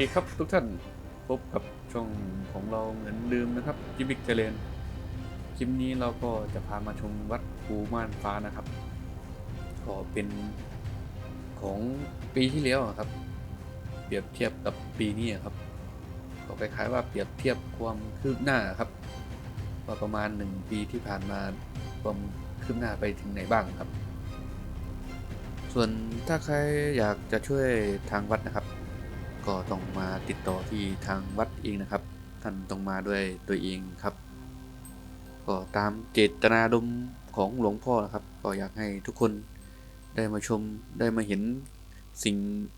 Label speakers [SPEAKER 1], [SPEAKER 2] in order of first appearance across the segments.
[SPEAKER 1] ดีครับทุกท่านพบกับช่องของเราเหมือนเดิมนะครับจิบิกเจเลนคลิปนี้เราก็จะพามาชมวัดภูม่านฟ้านะครับ ก็เป็นของปีที่แล้วครับ เปรียบเทียบกับปีนี้ครับก็คล้ายๆว่าเปรียบเทียบความคืบหน้าครับว่าประมาณหนึ่งปีที่ผ่านมาความคืบหน้าไปถึงไหนบ้างครับ ส่วนถ้าใครอยากจะช่วยทางวัดนะครับ ก็ต้องมาติดต่อที่ทางวัดเองนะครับ ท่านต้องมาด้วยตัวเองครับ ก็ตามเจตนาดมของหลวงพ่อนะครับ ก็อยากให้ทุกคนได้มาชมได้มาเห็นสิ่ง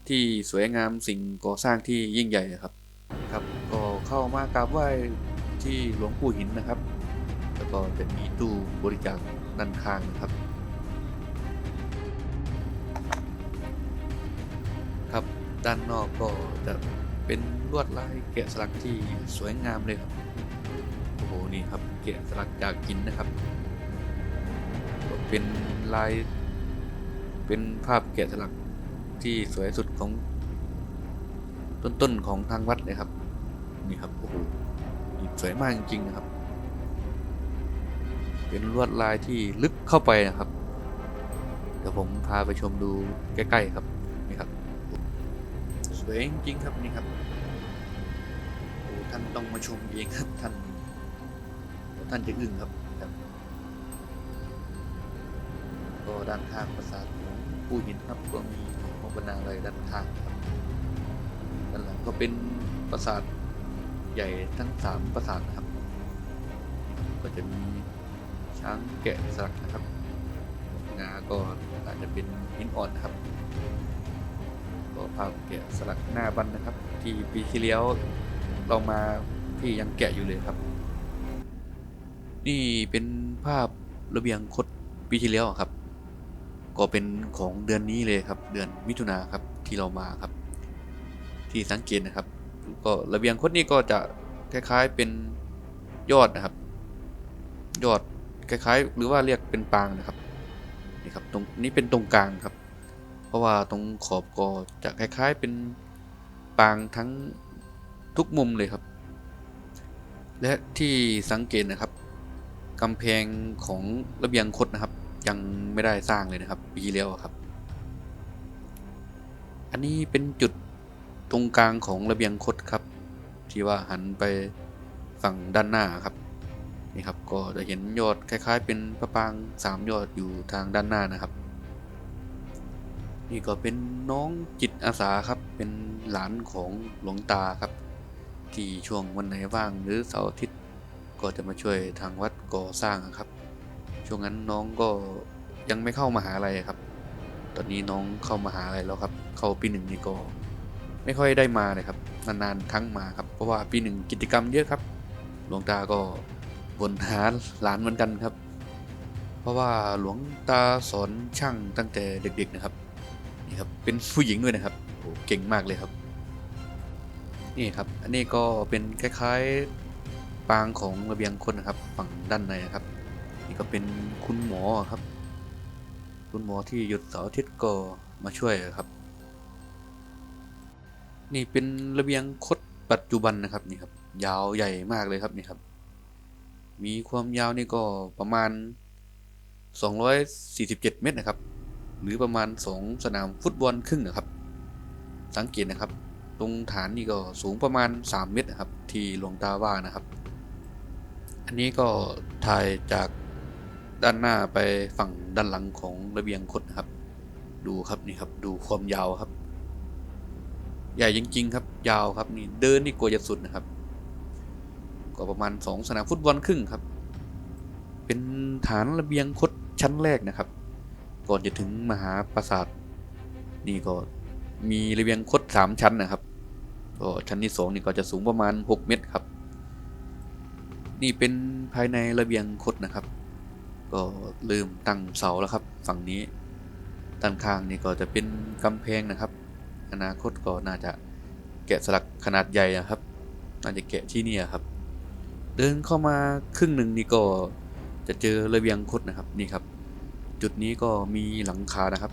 [SPEAKER 1] ที่สวยงามสิ่งก่อสร้างที่ยิ่งใหญ่ครับครับ ก็เข้ามากราบไหว้ที่หลวงปู่หินนะครับ แล้วก็จะมีตู้บริจาคด้านข้างนะครับ ด้านนอกก็จะเป็นลวดลายแกะสลักที่สวยงามเลยครับโอ้โหนี่ครับแกะสลักจากหินนะครับก็เป็นลายเป็นภาพแกะสลักที่สวยสุดของต้นๆของทางวัดเลยครับนี่ครับโอ้โหนี่สวยมากจริงๆนะครับ เป็นลวดลายที่ลึกเข้าไปนะครับเดี๋ยวผมพาไปชมดูใกล้ ๆ ครับ วยจริงครับนี่ครับโอ้ท่านต้องมาชมเองครับท่านท่านจะอึ้งครับครับก็ด้านข้างปราสาทของผู้หินครับก็มีพระบรรณาอะไรด้านข้างครับด้านหลังก็เป็นปราสาทใหญ่ทั้งสามปราสาทนะครับ ก็จะมีช้างแกะสลักนะครับงาก็อาจจะเป็นหินอ่อนครับ ภาพแกะสลักหน้าบันนะครับ ที่ปีที่แล้วเรามาที่ยังแกะอยู่เลยครับ นี่เป็นภาพระเบียงคดปีที่แล้วครับ ก็เป็นของเดือนนี้เลยครับ เดือนมิถุนาครับที่เรามาครับ ที่สังเกตนะครับ ก็ระเบียงคดนี่ก็จะคล้ายๆเป็นยอดนะครับ ยอดคล้ายๆ หรือว่าเรียกเป็นปางนะครับนี่ครับตรงนี้เป็นตรงกลางครับ เพราะว่าตรงขอบก็จะคล้ายๆเป็นปางทั้งทุกมุมเลยครับ และที่สังเกตนะครับกำแพงของระเบียงคดนะครับ ยังไม่ได้สร้างเลยนะครับ ปีแล้วครับ อันนี้เป็นจุดตรงกลางของระเบียงคดครับ ที่ว่าหันไปฝั่งด้านหน้าครับนี่ครับก็จะเห็นยอดคล้าย ๆ เป็นพระปางสามยอดอยู่ทางด้านหน้านะครับ นี่ก็เป็นน้องจิตอาสาครับ เป็นหลานของหลวงตาครับ ที่ช่วงวันไหนว่างหรือเสาร์อาทิตย์ก็จะมาช่วยทางวัดก่อสร้างครับ ช่วงนั้นน้องก็ยังไม่เข้ามาหาลัยครับ ตอนนี้น้องเข้ามาหาลัยแล้วครับ เข้าปีหนึ่งนี่ก็ไม่ค่อยได้มาเลยครับ นานๆครั้งมาครับ เพราะว่าปีหนึ่งกิจกรรมเยอะครับ หลวงตาก็บ่นหาหลานเหมือนกันครับ เพราะว่าหลวงตาสอนช่างตั้งแต่เด็กๆนะครับ นี่ครับเป็นผู้หญิงด้วยนะครับโอ้เก่งมากเลยครับ นี่ครับ อันนี้ก็เป็นคล้ายๆปางของระเบียงคนนะครับ ฝั่งด้านในนะครับ นี่ก็เป็นคุณหมอครับ คุณหมอที่หยุดเสาร์อาทิตย์ก็มาช่วยครับ นี่เป็นระเบียงคดปัจจุบันนะครับนี่ครับ ยาวใหญ่มากเลยครับนี่ครับ มีความยาวนี่ก็ประมาณ 247 เมตรนะครับ หรือประมาณ 2 สนามฟุตบอลครึ่งนะครับ สังเกตนะครับ ตรงฐานนี่ก็สูงประมาณ 3 เมตรนะครับ ที่หลวงตาว่านะครับ อันนี้ก็ถ่ายจากด้านหน้าไปฝั่งด้านหลังของระเบียงคดนะครับ ดูครับนี่ครับดูความยาวครับ ใหญ่จริง ๆ ครับ ยาวครับนี่เดินนี่กลัวจะสุดนะครับ ก็ประมาณ 2 สนามฟุตบอลครึ่งครับ เป็นฐานระเบียงคดชั้นแรกนะครับ ก่อนจะถึงมหาปราสาท นี่ก็มีระเบียงคดสามชั้นนะครับ ก็ชั้นที่สองนี่ก็จะสูงประมาณ 6 เมตรครับ นี่เป็นภายในระเบียงคดนะครับ ก็เริ่มตั้งเสาแล้วครับ ฝั่งนี้ด้านข้างนี่ก็จะเป็นกำแพงนะครับ อนาคตก็น่าจะแกะสลักขนาดใหญ่นะครับ น่าจะแกะที่นี่ครับ เดินเข้ามาครึ่งหนึ่งนี่ก็จะเจอระเบียงคดนะครับนี่ครับ จุดนี้ก็มีหลังคานะครับ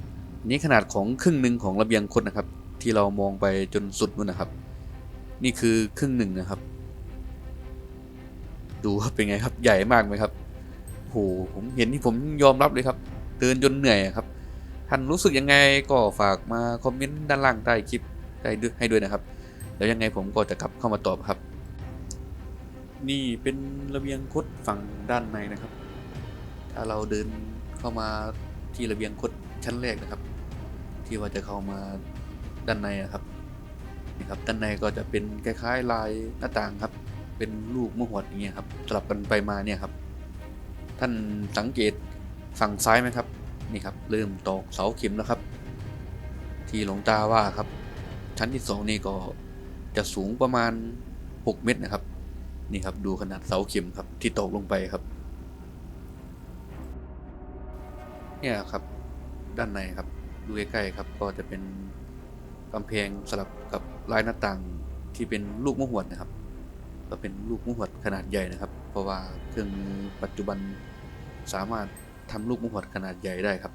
[SPEAKER 1] นี่ขนาดของครึ่งหนึ่งของระเบียงคดนะครับ ที่เรามองไปจนสุดนู่นนะครับ นี่คือครึ่งหนึ่งนะครับ ดูเป็นไงครับใหญ่มากไหมครับโหผมเห็นที่ผมยอมรับเลยครับเดินจนเหนื่อยครับท่านรู้สึกยังไงก็ฝากมาคอมเมนต์ด้านล่างใต้คลิปได้ด้วยให้ด้วยนะครับแล้วยังไงผมก็จะกลับเข้ามาตอบครับ นี่เป็นระเบียงคดฝั่งด้านในนะครับ ถ้าเราเดิน เข้ามาที่ระเบียงคดชั้นแรกนะครับ ที่ว่าจะเข้ามาด้านในอะครับนี่ครับด้านในก็จะเป็นคล้ายๆลายหน้าต่างครับ เป็นรูปมะหวดอย่างเงี้ยครับสลับกันไปมาเนี่ยครับ ท่านสังเกตฝั่งซ้ายไหมครับนี่ครับเริ่มตอกเสาเข็มแล้วครับ ที่หลวงตาว่าครับ ชั้นที่สองนี่ก็จะสูงประมาณ 6 เมตรนะครับ นี่ครับดูขนาดเสาเข็มครับที่ตกลงไปครับ เนี่ยครับด้านในครับดูใกล้ๆครับก็จะเป็นกำแพงสลับกับลายหน้าต่างที่เป็นลูกมะหวดนะครับ ก็เป็นลูกมะหวดขนาดใหญ่นะครับ เพราะว่าเครื่องมือปัจจุบันสามารถทำลูกมะหวดขนาดใหญ่ได้ครับ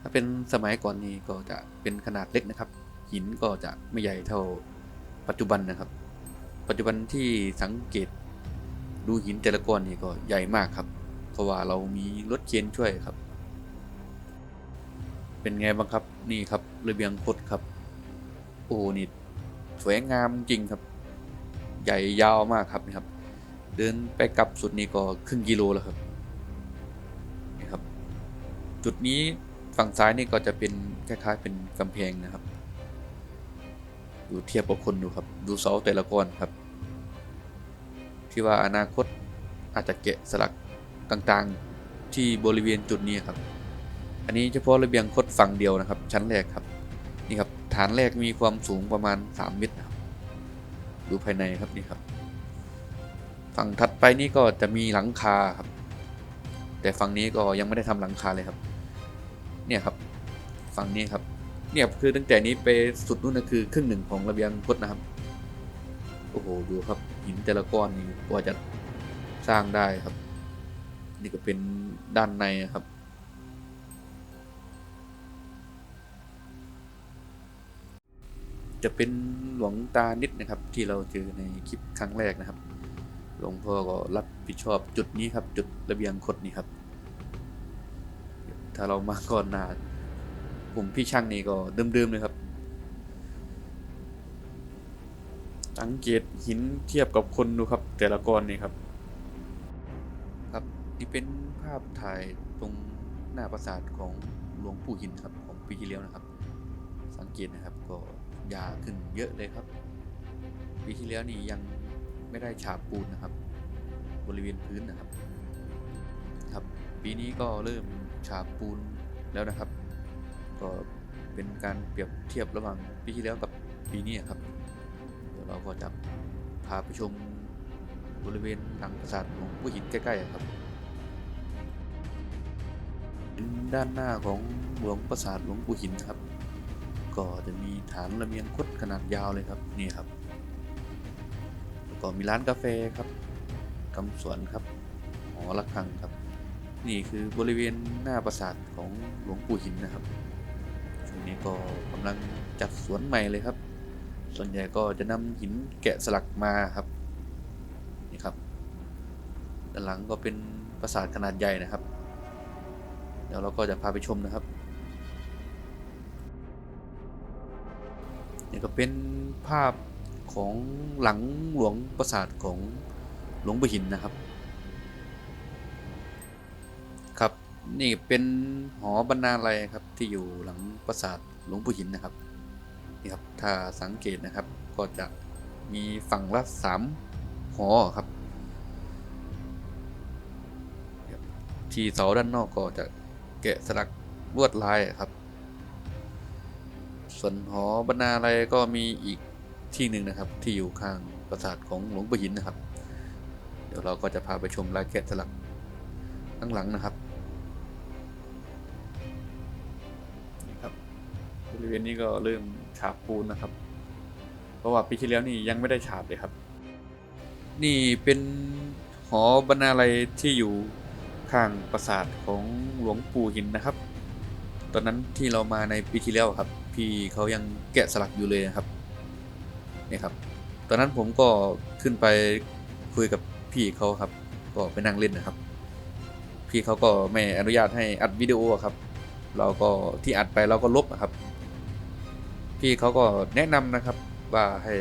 [SPEAKER 1] ถ้าเป็นสมัยก่อนนี้ก็จะเป็นขนาดเล็กนะครับ หินก็จะไม่ใหญ่เท่าปัจจุบันนะครับ ปัจจุบันที่สังเกตดูหินแต่ละก้อนนี่ก็ใหญ่มากครับ เพราะว่าเรามีรถเคนช่วยครับ เป็นไงบ้างครับนี่ครับระเบียงคดครับ โอ้นี่สวยงามจริงครับ ใหญ่ยาวมากครับนี่ครับ เดินไปกลับสุดนี้ก็ครึ่งกิโลแล้วครับนี่ครับ จุดนี้ฝั่งซ้ายนี่ก็จะเป็นคล้ายๆเป็นกำแพงนะครับ ดูเทียบกับคนดูครับ ดูเสาแต่ละก้อนครับ ที่ว่าอนาคตอาจจะแกะสลักต่างๆ ที่บริเวณจุดนี้ครับ อันนี้เฉพาะระเบียงคดฝั่งเดียวนะครับ ชั้นแรกครับ นี่ครับฐานแรกมีความสูงประมาณ 3 เมตรนะครับดูภายในครับนี่ครับ ฝั่งถัดไปนี่ก็จะมีหลังคาครับ แต่ฝั่งนี้ก็ยังไม่ได้ทำหลังคาเลยครับ เนี่ยครับฝั่งนี้ครับ เนี่ยคือตั้งแต่นี้ไปสุดนู่นนะคือครึ่งหนึ่งของระเบียงคดนะครับโอ้โหดูครับหินแต่ละก้อนนี่กว่าจะสร้างได้ครับ นี่ก็เป็นด้านในครับ จะเป็นหลวงตานิดนะครับ ที่เราเจอในคลิปครั้งแรกนะครับ หลวงพ่อก็รับผิดชอบจุดนี้ครับ จุดระเบียงคดนี้ครับ ถ้าเรามาก่อนหน้าผมพี่ช่างนี่ก็เดิมๆเลยครับสังเกตหินเทียบกับคนดูครับ แต่ละก้อนนี่ครับ ครับนี่เป็นภาพถ่ายตรงหน้าปราสาทของหลวงปู่หินครับของปีที่แล้วนะครับ สังเกตนะครับก็ ยาขึ้นเยอะเลยครับ ปีที่แล้วนี่ยังไม่ได้ฉาบปูนนะครับ บริเวณพื้นนะครับ ครับ ปีนี้ก็เริ่มฉาบปูนแล้วนะครับ ก็เป็นการเปรียบเทียบระหว่างปีที่แล้วกับปีนี้ครับ เดี๋ยวเราก็จะพาไปชมบริเวณหลังปราสาทหลวงปู่หินใกล้ๆครับเป็นด้านหน้าของหลวงปราสาทหลวงปู่หินครับ ก็จะมีฐานระเบียงคดขนาดยาวเลยครับนี่ครับแล้วก็มีร้านกาแฟครับกำสวนครับหอระฆังครับ นี่คือบริเวณหน้าปราสาทของหลวงปู่หินนะครับช่วงนี้ก็กำลังจัดสวนใหม่เลยครับ ส่วนใหญ่ก็จะนำหินแกะสลักมาครับนี่ครับด้านหลังก็เป็นปราสาทขนาดใหญ่นะครับ เดี๋ยวเราก็จะพาไปชมนะครับ นี่ก็เป็นภาพของหลังหลวงปราสาทของหลวงปู่หินนะครับ ครับนี่เป็นหอบรรณาลัยครับที่อยู่หลังปราสาทหลวงปู่หินนะครับนี่ครับถ้าสังเกตนะครับก็จะมีฝั่งละสามหอครับ ที่เสาด้านนอกก็จะแกะสลักลวดลายครับ ส่วนหอบรรณาลัยก็มีอีกที่หนึ่งนะครับ ที่อยู่ข้างปราสาทของหลวงปู่หินนะครับ เดี๋ยวเราก็จะพาไปชมลายแกะสลักข้างหลังนะครับนี่ครับบริเวณนี้ก็เริ่มฉาบปูนนะครับ เพราะว่าปีที่แล้วนี่ยังไม่ได้ฉาบเลยครับ นี่เป็นหอบรรณาลัยที่อยู่ข้างปราสาทของหลวงปู่หินนะครับ ตอนนั้นที่เรามาในปีที่แล้วครับ พี่เขายังแกะสลักอยู่เลยนะครับนี่ครับ ตอนนั้นผมก็ขึ้นไปคุยกับพี่เขาครับ ก็ไปนั่งเล่นนะครับ พี่เขาก็ไม่อนุญาตให้อัดวิดีโอครับ เราก็ที่อัดไปเราก็ลบอะครับ พี่เขาก็แนะนำนะครับว่าให้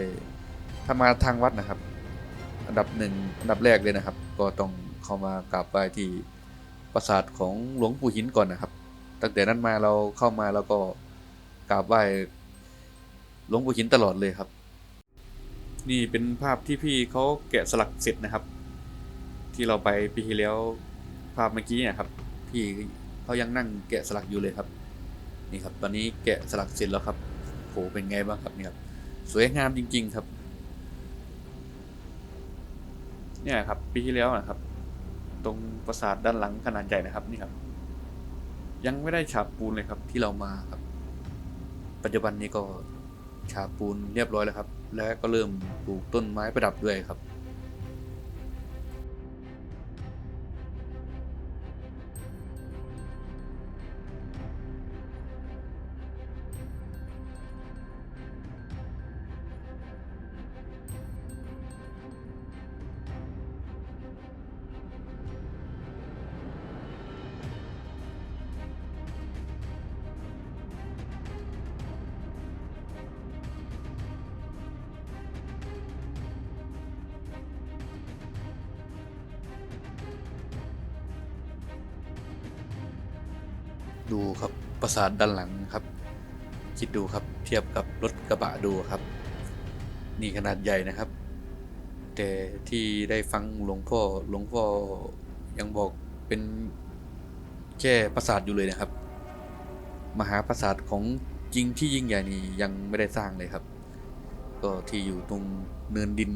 [SPEAKER 1] ถ้ามาทางวัดนะครับ อันดับหนึ่งอันดับแรกเลยนะครับ ก็ต้องเข้ามากราบไหว้ที่ปราสาทของหลวงปู่หินก่อนนะครับ ตั้งแต่นั้นมาเราเข้ามาแล้วก็กราบไหว้หลวงปู่หินตลอดเลยครับ นี่เป็นภาพที่พี่เขาแกะสลักเสร็จนะครับ ที่เราไปปีที่แล้วภาพเมื่อกี้เนี่ยครับ พี่เขายังนั่งแกะสลักอยู่เลยครับ นี่ครับ ตอนนี้แกะสลักเสร็จแล้วครับโหเป็นไงบ้างครับนี่ครับ สวยงามจริง ๆครับ เนี่ยครับปีที่แล้วนะครับ ตรงปราสาทด้านหลังขนาดใหญ่นะครับนี่ครับ ยังไม่ได้ฉาบปูนเลยครับที่เรามาครับ ปัจจุบันนี้ก็ฉาบปูนเรียบร้อยแล้วครับ และก็เริ่มปลูกต้นไม้ประดับด้วยครับ ดูครับปราสาทด้านหลังครับ คิดดูครับเทียบกับรถกระบะดูครับ นี่ขนาดใหญ่นะครับ แต่ที่ได้ฟังหลวงพ่อหลวงพ่อยังบอกเป็นแค่ปราสาทอยู่เลยนะครับ มหาปราสาทของจริงที่ยิ่งใหญ่นี่ยังไม่ได้สร้างเลยครับ ก็ที่อยู่ตรงเนินดิน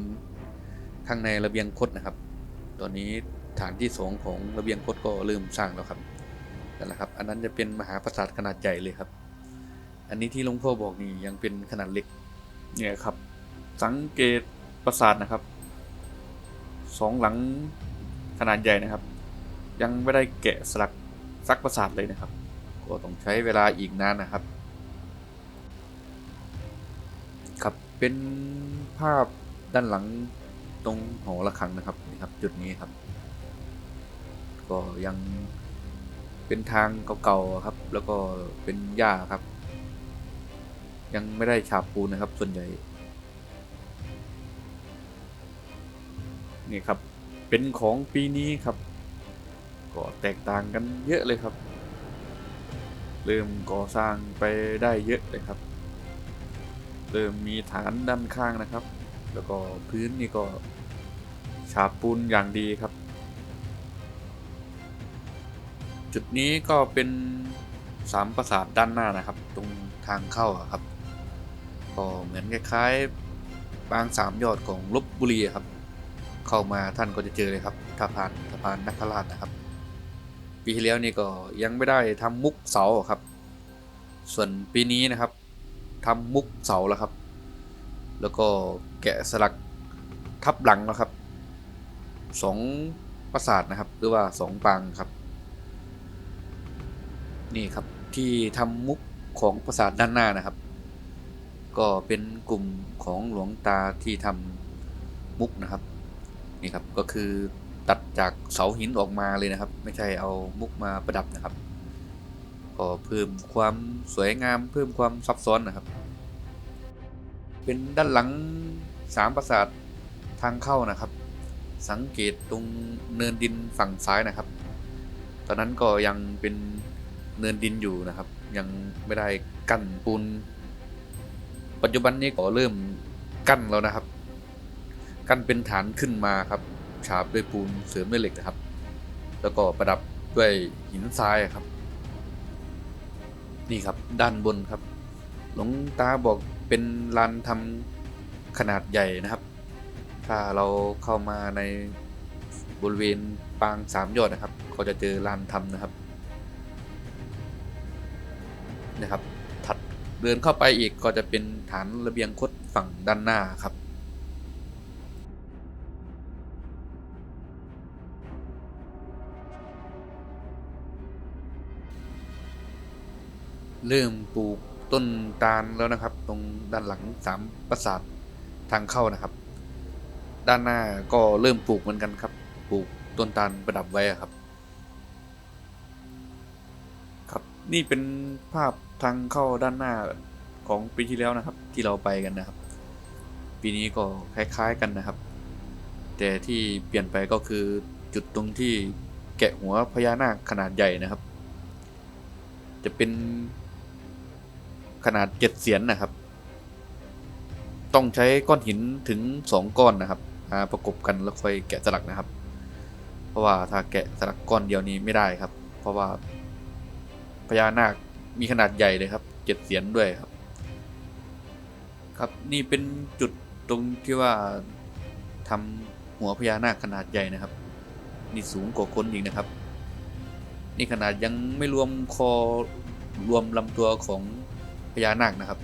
[SPEAKER 1] ข้างในระเบียงคดนะครับ ตอนนี้ฐานที่สองของระเบียงคดก็เริ่มสร้างแล้วครับันละครับ อันนั้นจะเป็นมหาปราสาทขนาดใหญ่เลยครับ อันนี้ที่หลวงพ่อบอกนี่ยังเป็นขนาดเล็ก เนี่ยครับ สังเกตปราสาทนะครับ สองหลังขนาดใหญ่นะครับ ยังไม่ได้แกะสลักซักปราสาทเลยนะครับ ก็ต้องใช้เวลาอีกนานนะครับ ครับเป็นภาพด้านหลังตรงหอระฆังนะครับนี่ครับ จุดนี้ครับ ก็ยัง เป็นทางเก่าๆครับ แล้วก็เป็นหญ้าครับ ยังไม่ได้ฉาบปูนนะครับ ส่วนใหญ่ นี่ครับ เป็นของปีนี้ครับ ก็แตกต่างกันเยอะเลยครับ เริ่มก่อสร้างไปได้เยอะเลยครับ เริ่มมีฐานด้านข้างนะครับ แล้วก็พื้นนี่ก็ฉาบปูนอย่างดีครับ จุดนี้ก็เป็นสามปราสาทด้านหน้านะครับ ตรงทางเข้าครับก็เหมือนคล้ายๆบางสามยอดของลบบุรีครับ เข้ามาท่านก็จะเจอเลยครับถ้าผ่านสะพานนักราชนะครับ ปีที่แล้วนี่ก็ยังไม่ได้ทำมุกเสาครับ ส่วนปีนี้นะครับทำมุกเสาแล้วครับ แล้วก็แกะสลักทับหลังแล้วครับสองปราสาทนะครับ หรือว่าสองปางครับ นี่ครับที่ทำมุกของปราสาทด้านหน้านะครับ ก็เป็นกลุ่มของหลวงตาที่ทำมุกนะครับนี่ครับก็คือตัดจากเสาหินออกมาเลยนะครับ ไม่ใช่เอามุกมาประดับนะครับก็เพิ่มความสวยงามเพิ่มความซับซ้อนนะครับ เป็นด้านหลังสามปราสาททางเข้านะครับ สังเกตตรงเนินดินฝั่งซ้ายนะครับ ตอนนั้นก็ยังเป็น เนินดินอยู่นะครับ ยังไม่ได้กั้นปูน ปัจจุบันนี้ก็เริ่มกั้นแล้วนะครับ กั้นเป็นฐานขึ้นมาครับ ฉาบด้วยปูนเสริมด้วยเหล็กนะครับ แล้วก็ประดับด้วยหินทรายครับ นี่ครับด้านบนครับ หลวงตาบอกเป็นลานทำขนาดใหญ่นะครับ ถ้าเราเข้ามาในบริเวณปางสามยอดนะครับ ก็จะเจอลานทำนะครับ นะครับ ถัดเดินเข้าไปอีกก็จะเป็นฐานระเบียงคดฝั่งด้านหน้าครับเริ่มปลูกต้นตาลแล้วนะครับ ตรงด้านหลังสามปราสาททางเข้านะครับ ด้านหน้าก็เริ่มปลูกเหมือนกันครับ ปลูกต้นตาลประดับไว้ครับ นี่เป็นภาพทางเข้าด้านหน้าของปีที่แล้วนะครับ ที่เราไปกันนะครับ ปีนี้ก็คล้ายๆกันนะครับ แต่ที่เปลี่ยนไปก็คือจุดตรงที่แกะหัวพญานาคขนาดใหญ่นะครับ จะเป็นขนาดเจ็ดเสียนนะครับ ต้องใช้ก้อนหินถึงสองก้อนนะครับมาประกบกันแล้วค่อยแกะสลักนะครับ เพราะว่าถ้าแกะสลักก้อนเดียวนี้ไม่ได้ครับ เพราะว่า ญานาคมีขนาดใหญ่เลยครับเจ็ดเสียนด้วยครับ ครับนี่เป็นจุดตรงที่ว่าทำหัวพญานาคขนาดใหญ่นะครับ นี่สูงกว่าคนอีกนะครับ นี่ขนาดยังไม่รวมคอรวมลำตัวของพญานาคนะครับ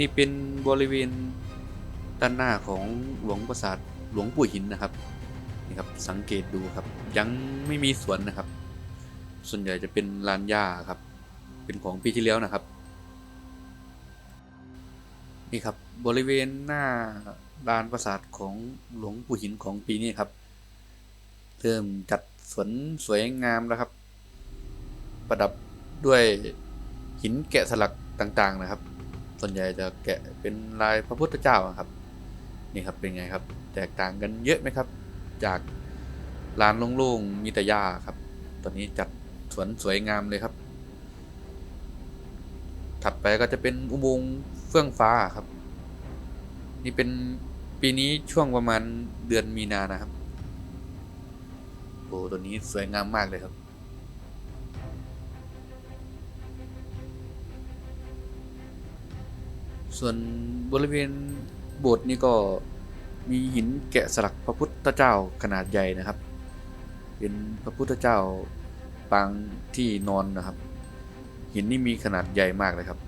[SPEAKER 1] นี่เป็นบริเวณด้านหน้าของหลวงปราสาทหลวงปู่หินนะครับนี่ครับสังเกตดูครับ ยังไม่มีสวนนะครับ ส่วนใหญ่จะเป็นลานหญ้าครับ เป็นของปีที่แล้วนะครับ นี่ครับบริเวณหน้าลานปราสาทของหลวงปู่หินของปีนี้ครับเริ่มจัดสวนสวยงามแล้วครับ ประดับด้วยหินแกะสลักต่างๆนะครับ ส่วนใหญ่จะแกะเป็นลายพระพุทธเจ้าครับ นี่ครับเป็นไงครับ แตกต่างกันเยอะไหมครับ จากลานโล่งๆมีแต่หญ้าครับ ตอนนี้จัดสวนสวยงามเลยครับ ถัดไปก็จะเป็นอุโมงค์เฟื่องฟ้าครับ นี่เป็นปีนี้ช่วงประมาณเดือนมีนานะครับโอ้ตัวนี้สวยงามมากเลยครับ ส่วนบริเวณโบสถ์นี่ก็มีหินแกะสลักพระพุทธเจ้าขนาดใหญ่นะครับ เป็นพระพุทธเจ้าปางที่นอนนะครับ หินนี่มีขนาดใหญ่มากเลยครับ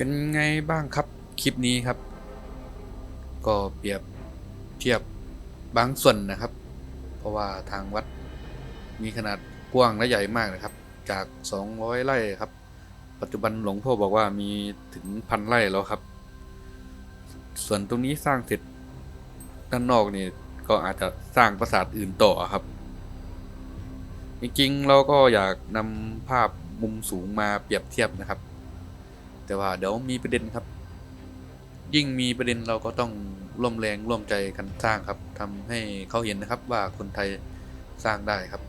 [SPEAKER 1] เป็นไงบ้างครับคลิปนี้ครับ ก็เปรียบเทียบบางส่วนนะครับ เพราะว่าทางวัดมีขนาดกว้างและใหญ่มากนะครับ จาก 200 ไร่ครับ ปัจจุบันหลวงพ่อบอกว่ามีถึงพันไร่แล้วครับ ส่วนตรงนี้สร้างเสร็จด้านนอกนี่ก็อาจจะสร้างปราสาทอื่นต่อครับ จริงๆเราก็อยากนำภาพมุมสูงมาเปรียบเทียบนะครับ แต่ว่าเดี๋ยวมีประเด็นครับ ยิ่งมีประเด็นเราก็ต้องร่วมแรงร่วมใจกันสร้างครับทำให้เขาเห็นนะครับว่าคนไทยสร้างได้ครับ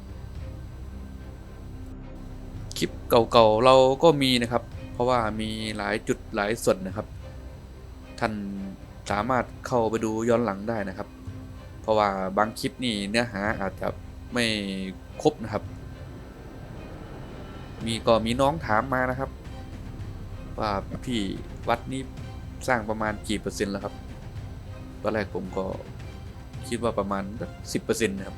[SPEAKER 1] คลิปเก่าๆเราก็มีนะครับ เพราะว่ามีหลายจุดหลายส่วนนะครับ ท่านสามารถเข้าไปดูย้อนหลังได้นะครับ เพราะว่าบางคลิปนี่เนื้อหาอาจจะไม่ครบนะครับ มีก็มีน้องถามมานะครับ ว่าพี่วัดนี้สร้างประมาณกี่เปอร์เซ็นต์แล้วครับตอนแรกผมก็คิดว่าประมาณสิบเปอร์เซ็นต์นะครับ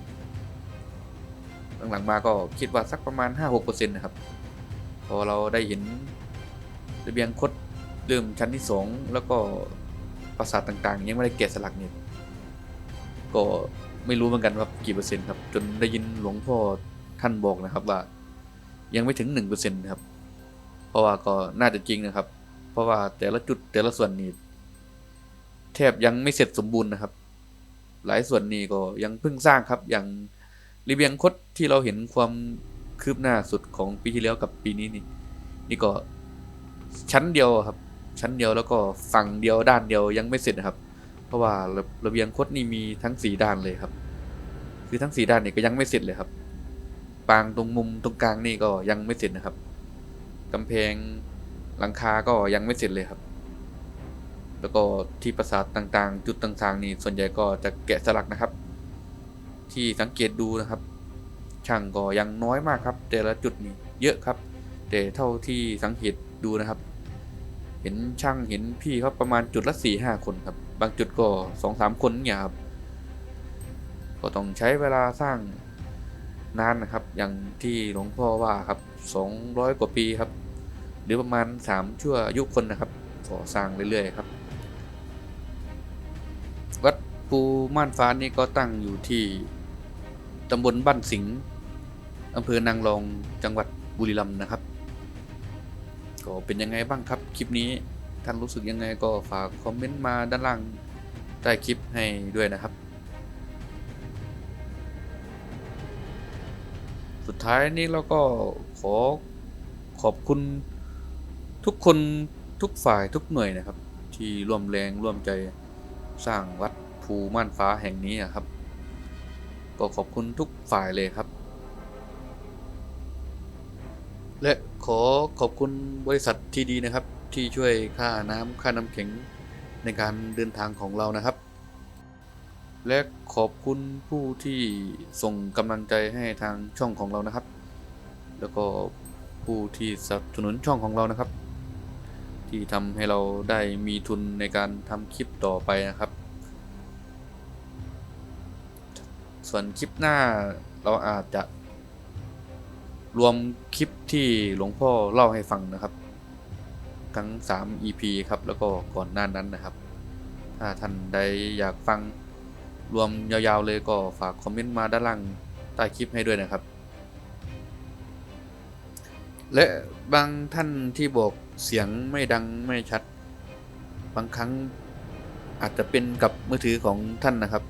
[SPEAKER 1] หลังๆมาก็คิดว่าสักประมาณห้าหกเปอร์เซ็นต์นะครับ พอเราได้เห็นระเบียงคดเดิมชั้นที่สองแล้วก็ปราสาทต่างๆ ยังไม่ได้แกะสลักเนี่ยก็ไม่รู้เหมือนกันว่ากี่เปอร์เซ็นต์ครับ จนได้ยินหลวงพ่อท่านบอกนะครับว่า ยังไม่ถึงหนึ่งเปอร์เซ็นต์นะครับ เพราะว่าก็น่าจะจริงนะครับ เพราะว่าแต่ละจุดแต่ละส่วนนี่แทบยังไม่เสร็จสมบูรณ์นะครับ หลายส่วนนี่ก็ยังเพิ่งสร้างครับ อย่างระเบียงคดที่เราเห็นความคืบหน้าสุดของปีที่แล้วกับปีนี้นี่ นี่ก็ชั้นเดียวครับ ชั้นเดียวแล้วก็ฝั่งเดียวด้านเดียวยังไม่เสร็จนะครับ เพราะว่าระระเบียงคดนี่มีทั้งสี่ด้านเลยครับ คือทั้งสี่ด้านนี่ก็ยังไม่เสร็จเลยครับปางตรงมุมตรงกลางนี่ก็ยังไม่เสร็จนะครับ กำแพงหลังคาก็ยังไม่เสร็จเลยครับ แล้วก็ที่ปราสาทต่างๆ จุดต่างๆ นี่ส่วนใหญ่ก็จะแกะสลักนะครับ ที่สังเกตดูนะครับ ช่างก็ยังน้อยมากครับ แต่ละจุดนี่เยอะครับ แต่เท่าที่สังเกตดูนะครับ เห็นช่างเห็นพี่เขาประมาณจุดละสี่ห้าคนครับ บางจุดก็สองสามคนเนี่ยครับก็ต้องใช้เวลาสร้างนานนะครับ อย่างที่หลวงพ่อว่าครับสองร้อยกว่าปีครับ หรือประมาณสามชั่วอายุคนนะครับก่อสร้างเรื่อยๆครับ วัดภูม่านฟ้านี่ก็ตั้งอยู่ที่ตำบลบ้านสิงห์อำเภอนางรองจังหวัดบุรีรัมย์นะครับ ก็เป็นยังไงบ้างครับคลิปนี้ท่านรู้สึกยังไงก็ฝากคอมเมนต์มาด้านล่างใต้คลิปให้ด้วยนะครับ สุดท้ายนี้เราก็ขอขอบคุณ ทุกคนทุกฝ่ายทุกหน่วยนะครับ ที่ร่วมแรงร่วมใจสร้างวัดภูม่านฟ้าแห่งนี้อะครับ ก็ขอบคุณทุกฝ่ายเลยครับ และขอขอบคุณบริษัทที่ดีนะครับ ที่ช่วยค่าน้ำค่าน้ำแข็งในการเดินทางของเรานะครับ และขอบคุณผู้ที่ส่งกำลังใจให้ทางช่องของเรานะครับ แล้วก็ผู้ที่สนับสนุนช่องของเรานะครับ ที่ทำให้เราได้มีทุนในการทำคลิปต่อไปนะครับ ส่วนคลิปหน้าเราอาจจะ รวมคลิปที่หลวงพ่อเล่าให้ฟังนะครับ ทั้ง 3 EP ครับ แล้วก็ก่อนหน้านั้นนะครับ ถ้าท่านใดอยากฟังรวมยาวๆเลยก็ฝากคอมเมนต์มาด้านล่างใต้คลิปให้ด้วยนะครับ และบางท่านที่บอกเสียงไม่ดังไม่ชัด บางครั้งอาจจะเป็นกับมือถือของท่านนะครับ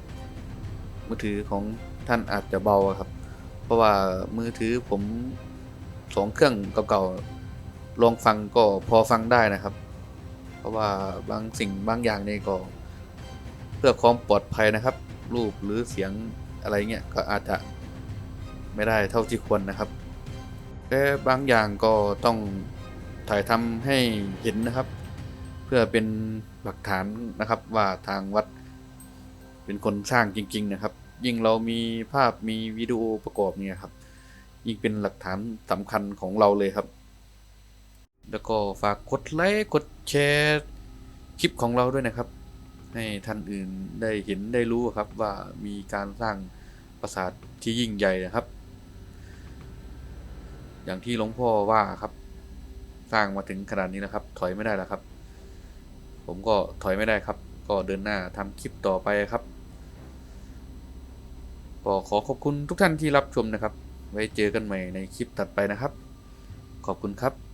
[SPEAKER 1] มือถือของท่านอาจจะเบาครับ เพราะว่ามือถือผมสองเครื่องเก่าๆลองฟังก็พอฟังได้นะครับ เพราะว่าบางสิ่งบางอย่างนี่ก็เพื่อความปลอดภัยนะครับ รูปหรือเสียงอะไรเงี้ยก็อาจจะไม่ได้เท่าที่ควรนะครับ แต่บางอย่างก็ต้องถ่ายทำให้เห็นนะครับ เพื่อเป็นหลักฐานนะครับว่าทางวัดเป็นคนสร้างจริง ๆ นะครับ ยิ่งเรามีภาพมีวิดีโอประกอบเนี่ยครับ ยิ่งเป็นหลักฐานสำคัญของเราเลยครับ แล้วก็ฝากกดไลค์กดแชร์คลิปของเราด้วยนะครับ ให้ท่านอื่นได้เห็นได้รู้ครับว่ามีการสร้างปราสาทที่ยิ่งใหญ่นะครับ อย่างที่หลวงพ่อว่าครับ สร้างมาถึงขนาดนี้แล้วครับ ถอยไม่ได้แล้วครับ ผมก็ถอยไม่ได้ครับ ก็เดินหน้าทำคลิปต่อไปครับ ก็ขอขอบคุณทุกท่านที่รับชมนะครับ ไว้เจอกันใหม่ในคลิปถัดไปนะครับ ขอบคุณครับ